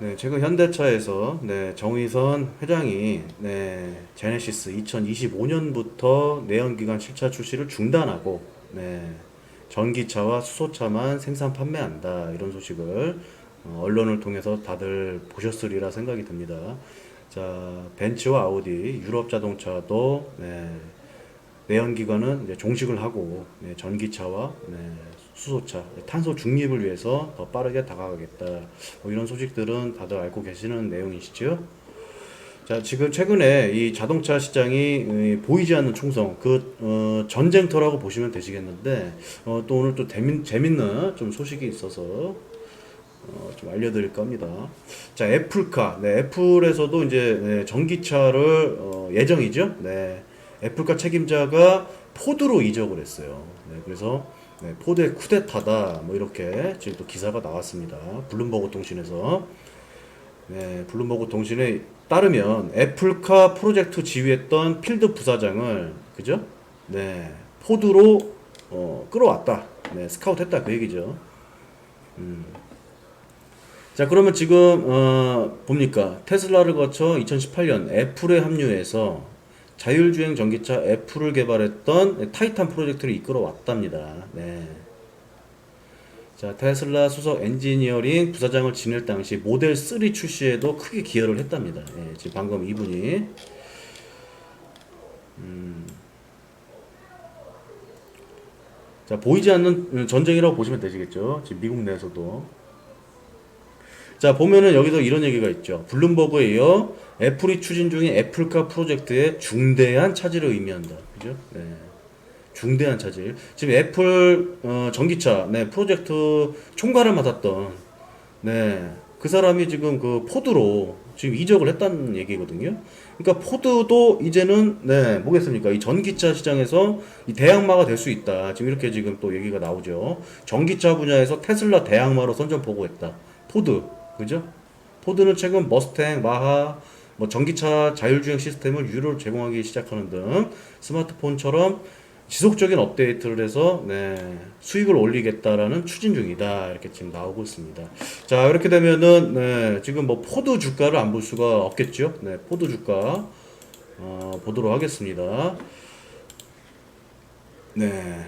네, 최근 현대차에서 네, 정의선 회장이 네, 제네시스 2025년부터 내연기관 7차 출시를 중단하고 네, 전기차와 수소차만 생산 판매한다 이런 소식을 어, 언론을 통해서 다들 보셨으리라 생각이 듭니다. 자, 벤츠와 아우디, 유럽 자동차도 네, 내연기관은 이제 종식을 하고 네, 전기차와 네, 수소차, 탄소 중립을 위해서 더 빠르게 다가가겠다. 뭐 이런 소식들은 다들 알고 계시는 내용이시죠? 자, 지금 최근에 이 자동차 시장이 이, 보이지 않는 충성, 그 어, 전쟁터라고 보시면 되시겠는데 어, 또 오늘 또 재밌, 재밌는 좀 소식이 있어서 어, 좀 알려드릴 겁니다. 자, 애플카. 네, 애플에서도 이제 네, 전기차를 어, 예정이죠. 네, 애플카 책임자가 포드로 이적을 했어요. 네, 그래서 네, 포드의 쿠데타다. 뭐 이렇게 지금 또 기사가 나왔습니다. 블룸버그 통신에서. 네, 블룸버그 통신에 따르면 애플카 프로젝트 지휘했던 필드 부사장을 그죠? 네, 포드로 어, 끌어왔다. 네, 스카우트했다 그 얘기죠. 자, 그러면 지금 어, 봅니까? 테슬라를 거쳐 2018년 애플에 합류해서 자율주행 전기차 애플을 개발했던 타이탄 프로젝트를 이끌어 왔답니다. 네. 자, 테슬라 수석 엔지니어링 부사장을 지낼 당시 모델 3 출시에도 크게 기여를 했답니다. 예, 지금 방금 이분이 음. 자, 보이지 않는 전쟁이라고 보시면 되시겠죠. 지금 미국 내에서도 자 보면은 여기서 이런 얘기가 있죠. 블룸버그에 이어 애플이 추진 중인 애플카 프로젝트의 중대한 차질을 의미한다. 그죠? 네. 중대한 차질. 지금 애플 어, 전기차 네, 프로젝트 총괄을 맡았던 네. 그 사람이 지금 그 포드로 지금 이적을 했다는 얘기거든요. 그러니까 포드도 이제는 네, 뭐겠습니까? 이 전기차 시장에서 이 대항마가 될 수 있다. 지금 이렇게 지금 또 얘기가 나오죠. 전기차 분야에서 테슬라 대항마로 선전포고했다. 포드. 그죠? 포드는 최근 머스탱, 마하, 뭐 전기차 자율주행 시스템을 유료로 제공하기 시작하는 등 스마트폰처럼 지속적인 업데이트를 해서 네, 수익을 올리겠다라는 추진 중이다 이렇게 지금 나오고 있습니다. 자 이렇게 되면은 네, 지금 뭐 포드 주가를 안 볼 수가 없겠죠. 네, 포드 주가 어, 보도록 하겠습니다. 네,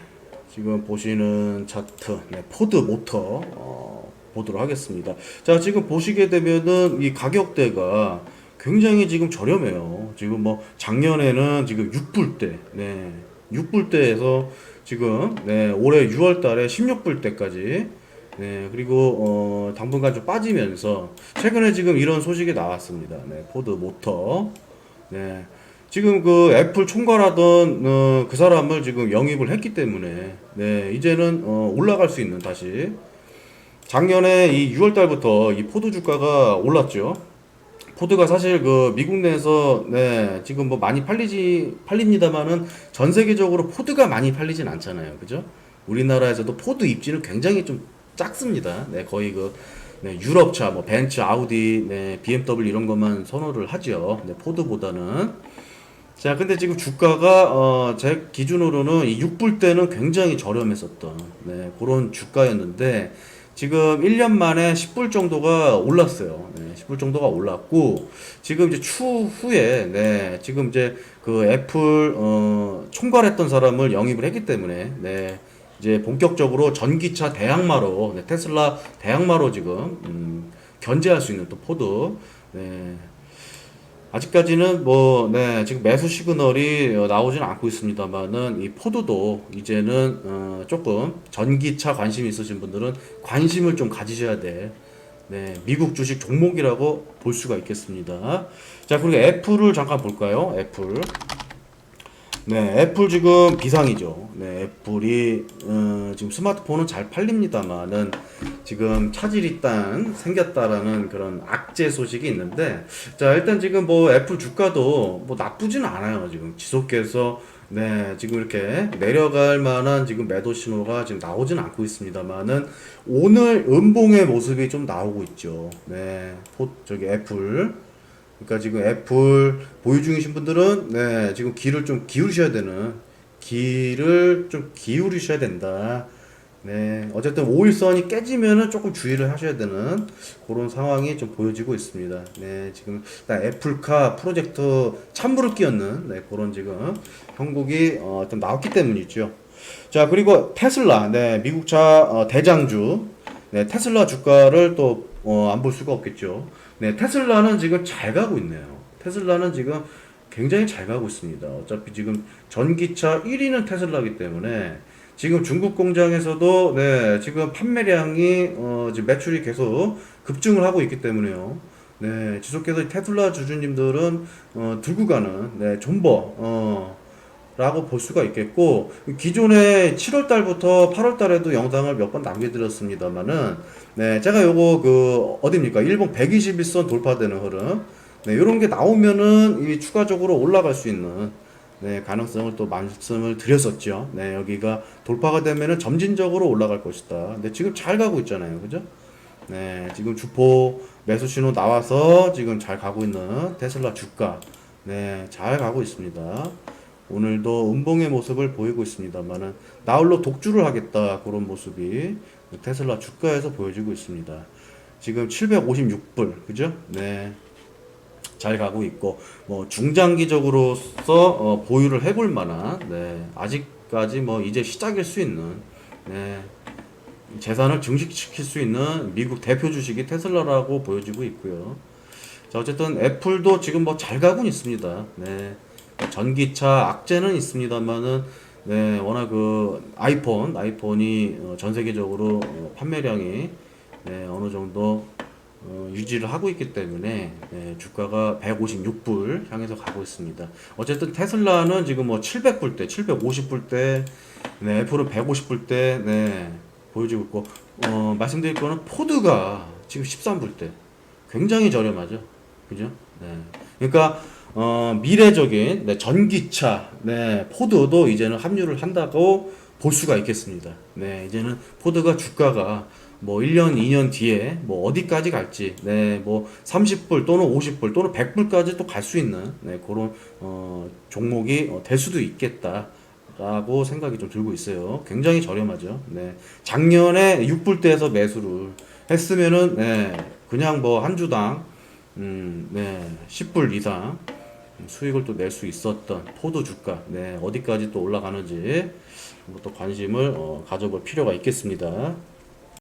지금 보시는 차트 네, 포드 모터 어, 보도록 하겠습니다. 자 지금 보시게 되면은 이 가격대가 굉장히 지금 저렴해요. 지금 뭐 작년에는 지금 6불대, 네, 6불대에서 지금 네, 올해 6월 달에 16불대까지 네, 그리고 어, 당분간 좀 빠지면서 최근에 지금 이런 소식이 나왔습니다. 네, 포드 모터. 네. 지금 그 애플 총괄하던 어, 그 사람을 지금 영입을 했기 때문에 네, 이제는 어, 올라갈 수 있는 다시 작년에 이 6월 달부터 이 포드 주가가 올랐죠. 포드가 사실 그 미국 내에서 네, 지금 뭐 많이 팔리지 팔립니다만은 전 세계적으로 포드가 많이 팔리진 않잖아요. 그죠? 우리나라에서도 포드 입지는 굉장히 좀 작습니다. 네, 거의 그 네, 유럽차 뭐 벤츠, 아우디, 네, BMW 이런 것만 선호를 하죠. 네, 포드보다는 자, 근데 지금 주가가 어, 제 기준으로는 이 6불 때는 굉장히 저렴했었던 네, 그런 주가였는데 지금 1년 만에 10불 정도가 올랐어요. 네, 10불 정도가 올랐고 지금 이제 추후에 네, 지금 이제 그 애플 어, 총괄했던 사람을 영입을 했기 때문에 네, 이제 본격적으로 전기차 대항마로 네, 테슬라 대항마로 지금 음, 견제할 수 있는 또 포드 네, 아직까지는 뭐, 네, 지금 매수 시그널이 어, 나오지는 않고 있습니다만은 이 포드도 이제는 어, 조금 전기차 관심 있으신 분들은 관심을 좀 가지셔야 돼. 네, 미국 주식 종목이라고 볼 수가 있겠습니다. 자, 그리고 애플을 잠깐 볼까요? 애플. 네, 애플 지금 비상이죠. 네, 애플이 어, 지금 스마트폰은 잘 팔립니다만은 지금 차질이 딴 생겼다라는 그런 악재 소식이 있는데 자 일단 지금 뭐 애플 주가도 뭐 나쁘지는 않아요. 지금 지속해서 네 지금 이렇게 내려갈 만한 지금 매도 신호가 지금 나오지는 않고 있습니다만은 오늘 음봉의 모습이 좀 나오고 있죠. 네, 포, 저기 애플. 그러니까 지금 애플 보유 중이신 분들은 네 지금 귀를 좀 기울이셔야 되는 귀를 좀 기울이셔야 된다 네, 어쨌든 5일선이 깨지면은 조금 주의를 하셔야 되는 그런 상황이 좀 보여지고 있습니다. 네, 지금 애플카 프로젝트 찬물을 끼얹는 네, 그런 지금 형국이 어, 좀 나왔기 때문이죠. 자, 그리고 테슬라, 네, 미국차 어, 대장주, 네, 테슬라 주가를 또 안 볼 수가 없겠죠. 네, 테슬라는 지금 잘 가고 있네요. 테슬라는 지금 굉장히 잘 가고 있습니다. 어차피 지금 전기차 1위는 테슬라이기 때문에 지금 중국 공장에서도 네, 지금 판매량이 어, 지금 매출이 계속 급증을 하고 있기 때문에요. 네, 지속해서 테슬라 주주님들은 어, 들고 가는 네, 존버 어, 라고 볼 수가 있겠고 기존에 7월 달부터 8월 달에도 영상을 몇 번 남겨드렸습니다만은 네 제가 요거 그 어딥니까? 일본 121선 돌파되는 흐름. 네 요런 게 나오면은 이 추가적으로 올라갈 수 있는 네 가능성을 또 말씀을 드렸었죠. 네 여기가 돌파가 되면은 점진적으로 올라갈 것이다. 근데 지금 잘 가고 있잖아요. 그죠? 네 지금 주포 매수 신호 나와서 지금 잘 가고 있는 테슬라 주가. 네 잘 가고 있습니다 오늘도 음봉의 모습을 보이고 있습니다만은 나홀로 독주를 하겠다 그런 모습이 테슬라 주가에서 보여지고 있습니다. 지금 756불 그죠? 네. 잘 가고 있고 뭐 중장기적으로서 어, 보유를 해볼 만한 네. 아직까지 뭐 이제 시작일 수 있는 네. 재산을 증식시킬 수 있는 미국 대표 주식이 테슬라라고 보여지고 있고요. 자 어쨌든 애플도 지금 뭐 잘 가고 있습니다. 네. 전기차 악재는 있습니다만은 네, 워낙 그 아이폰, 아이폰이 어, 전 세계적으로 어, 판매량이 네, 어느 정도 어, 유지를 하고 있기 때문에 네, 주가가 156불 향해서 가고 있습니다. 어쨌든 테슬라는 지금 뭐 700불대, 750불대, 네, 애플은 150불대, 네, 보여지고 있고, 어, 말씀드릴 거는 포드가 지금 13불대. 굉장히 저렴하죠. 그죠? 네. 그러니까 어, 미래적인 네, 전기차, 네, 포드도 이제는 합류를 한다고 볼 수가 있겠습니다. 네, 이제는 포드가 주가가 뭐 1년, 2년 뒤에 뭐 어디까지 갈지, 네, 뭐 30불 또는 50불 또는 100불까지 또 갈 수 있는 네, 그런 어, 종목이 어, 될 수도 있겠다. 라고 생각이 좀 들고 있어요. 굉장히 저렴하죠. 네. 작년에 6불대에서 매수를 했으면은, 네, 그냥 뭐 한 주당, 음, 네, 10불 이상 수익을 또 낼 수 있었던 포도 주가, 네, 어디까지 또 올라가는지 또 관심을 어, 가져볼 필요가 있겠습니다.